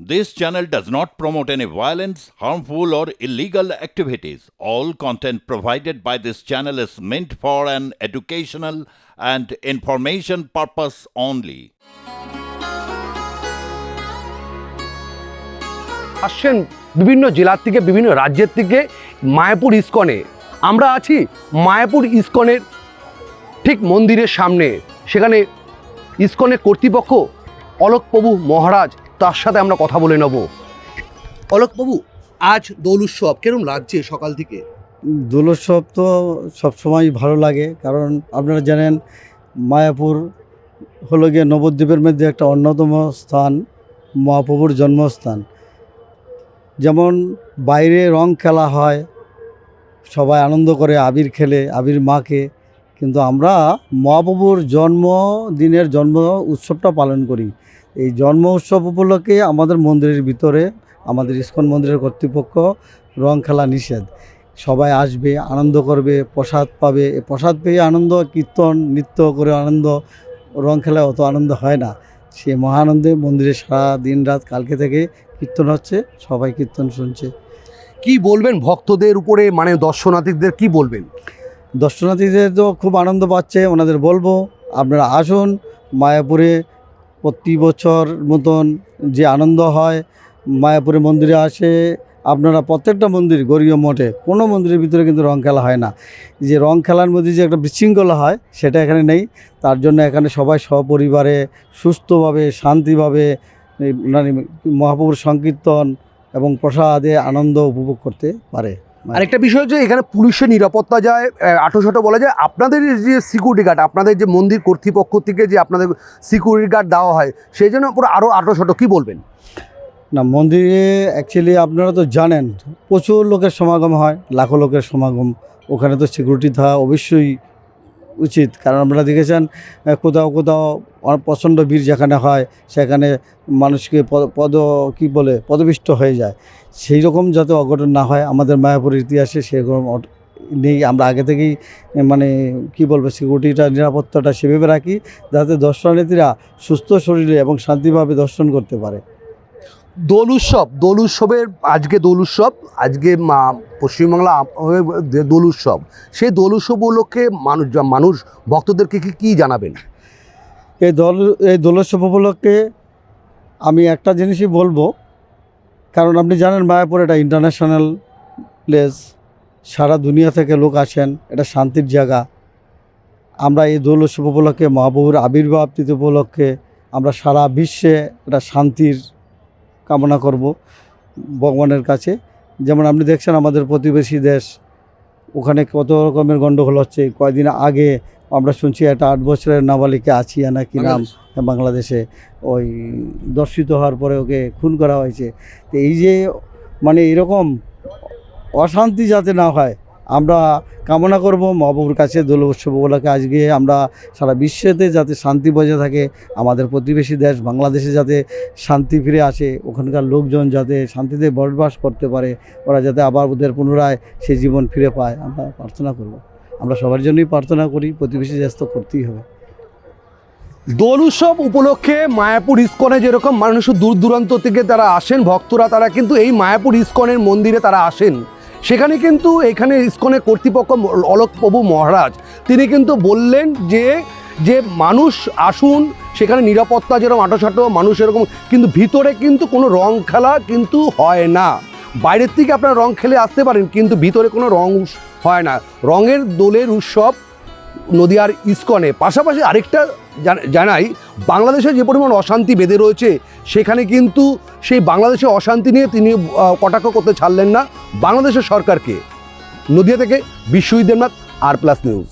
This channel does not promote any violence, harmful, or illegal activities. All content provided by this channel is meant for an educational and information purpose only. আসছেন বিভিন্ন জেলার থেকে বিভিন্ন রাজ্যের থেকে মায়াপুর ইস্কনে আমরা আছি মায়াপুর ইস্কনের ঠিক মন্দিরের সামনে সেখানে ইস্কনের কর্তৃপক্ষ অলোকপ্রভু মহারাজ তার সাথে আমরা কথা বলে নেব। অলোকবাবু আজ দোল উৎসব কেরম লাগছে সকাল থেকে? দোল উৎসব তো সবসময় ভালো লাগে কারণ আপনারা জানেন মায়াপুর হলো গিয়ে নবদ্বীপের মধ্যে একটা অন্যতম স্থান মহাপ্রভুর জন্মস্থান। যেমন বাইরে রং খেলা হয় সবাই আনন্দ করে আবির খেলে আবির মাকে কিন্তু আমরা মহাপ্রভুর জন্মদিনের জন্ম উৎসবটা পালন করি। এই জন্ম উৎসব উপলক্ষে আমাদের মন্দিরের ভিতরে আমাদের ইস্কন মন্দিরের কর্তৃপক্ষ রং খেলা নিষেধ। সবাই আসবে আনন্দ করবে প্রসাদ পাবে। প্রসাদ পেয়ে আনন্দ কীর্তন নৃত্য করে আনন্দ রং খেলায় অত আনন্দ হয় না। সে মহানন্দে মন্দিরে সারা দিন রাত কালকে থেকে কীর্তন হচ্ছে সবাই কীর্তন শুনছে। কি বলবেন ভক্তদের উপরে মানে দর্শনার্থীদের কি বলবেন? দর্শনার্থীদের তো খুব আনন্দ পাচ্ছে ওনাদের বলব আপনারা আসুন মায়াপুরে প্রতি বছর মতন যে আনন্দ হয়, মায়াপুরে মন্দিরে আসে, আপনারা প্রত্যেকটা মন্দির গরীয় মঠে, কোনো মন্দিরের ভিতরে কিন্তু রং খেলা হয় না। যে রং খেলার মধ্যে যে একটা বিশৃঙ্খলা হয়, সেটা এখানে নেই। তার জন্য এখানে সবাই সপরিবারে সুস্থভাবে, শান্তিভাবে মানে মহাপ্রভুর সংকীর্তন এবং প্রসাদে আনন্দ উপভোগ করতে পারে। আরেকটা বিষয় হচ্ছে এখানে পুলিশের নিরাপত্তা যায় আটোশাটো বলা যায়। আপনাদের যে সিকিউরিটি গার্ড আপনাদের যে মন্দির কর্তৃপক্ষ থেকে যে আপনাদের সিকিউরিটি গার্ড দেওয়া হয় সেই জন্য পুরো আরও আটোশাটো কী বলবেন? না মন্দিরে অ্যাকচুয়ালি আপনারা তো জানেন প্রচুর লোকের সমাগম হয় লাখো লোকের সমাগম। ওখানে তো সিকিউরিটি থাকা অবশ্যই উচিত। কারণ আপনারা দেখেছেন কোথাও কোথাও প্রচণ্ড ভিড় যেখানে হয়, সেখানে মানুষকে পদ- কি বলে পদপিষ্ট হয়ে যায়। সেই রকম যাতে অঘটন না হয়, আমাদের মায়াপুরের ইতিহাসে সেরকম নেই। আমরা আগে থেকেই মানে কি বলব, সিকিউরিটিটা, নিরাপত্তাটা সেভাবে রাখি, যাতে দর্শনার্থীরা সুস্থ শরীরে এবং শান্তিভাবে দর্শন করতে পারে। দোল উৎসব, দোল উৎসবের, আজকে দোল উৎসব, আজকে পশ্চিমবাংলা দোল উৎসব। সেই দোল উৎসব উপলক্ষে মানুষ মানুষ, ভক্তদেরকে কি, কী জানাবেন? এই দল, এই দোলোৎসব উপলক্ষে আমি একটা জিনিসই বলব। কারণ আপনি জানেন মায়াপুর এটা ইন্টারন্যাশনাল প্লেস সারা দুনিয়া থেকে লোক আসেন, এটা শান্তির জায়গা। আমরা এই দোল উৎসব উপলক্ষে, মহাপ্রভুর আবির্ভাব তিথি উপলক্ষে আমরা সারা বিশ্বে এটা শান্তির কামনা করব ভগবানের কাছে। যেমন আপনি দেখছেন আমাদের প্রতিবেশী দেশ, ওখানে কত রকমের গণ্ডগোল হচ্ছে। কয়দিন আগে আমরা শুনছি একটা আট বছরের নাবালিকা আছিয়া না কি নাম বাংলাদেশে। ওই দর্শিত হওয়ার পরে ওকে খুন করা হয়েছে। তো এই যে মানে এরকম অশান্তি যাতে না হয় আমরা কামনা করব মহাপ্রভুর কাছে দোল উৎসব উপলক্ষে আজকে আমরা সারা বিশ্বেতে যাতে শান্তি বজায় থাকে আমাদের প্রতিবেশী দেশ বাংলাদেশে যাতে শান্তি ফিরে আসে ওখানকার লোকজন যাতে শান্তিতে বসবাস করতে পারে ওরা যাতে আবার ওদের পুনরায় সেই জীবন ফিরে পায় আমরা প্রার্থনা করব। আমরা সবার জন্যই প্রার্থনা করি, প্রতিবেশী দেশ তো করতেই হবে। দোল উৎসব উপলক্ষে মায়াপুর ইস্কনে যেরকম মানুষ দূর দূরান্ত থেকে তারা আসেন, ভক্তরা তারা কিন্তু এই মায়াপুর ইস্কনের মন্দিরে তারা আসেন। সেখানে কিন্তু এখানে ইস্কনের কর্তৃপক্ষ অলোকপ্রভু মহারাজ, তিনি কিন্তু বললেন যে যে মানুষ আসুন, সেখানে নিরাপত্তা যেরকম আটোসাটো মানুষ এরকম, কিন্তু ভিতরে কিন্তু কোনো রং খেলা কিন্তু হয় না। বাইরের থেকে আপনারা রং খেলে আসতে পারেন, কিন্তু ভিতরে কোনো রং হয় না। রঙের দোলের উৎসব নদিয়ার ইস্কনে। পাশাপাশি আরেকটা জানাই, বাংলাদেশে যে পরিমাণ অশান্তি বেঁধে রয়েছে, সেখানে কিন্তু সেই বাংলাদেশে অশান্তি নিয়ে তিনি কটাক্ষ করতে ছাড়লেন না বাংলাদেশের সরকারকে। নদিয়া থেকে Biswajit Debnath, R plus news.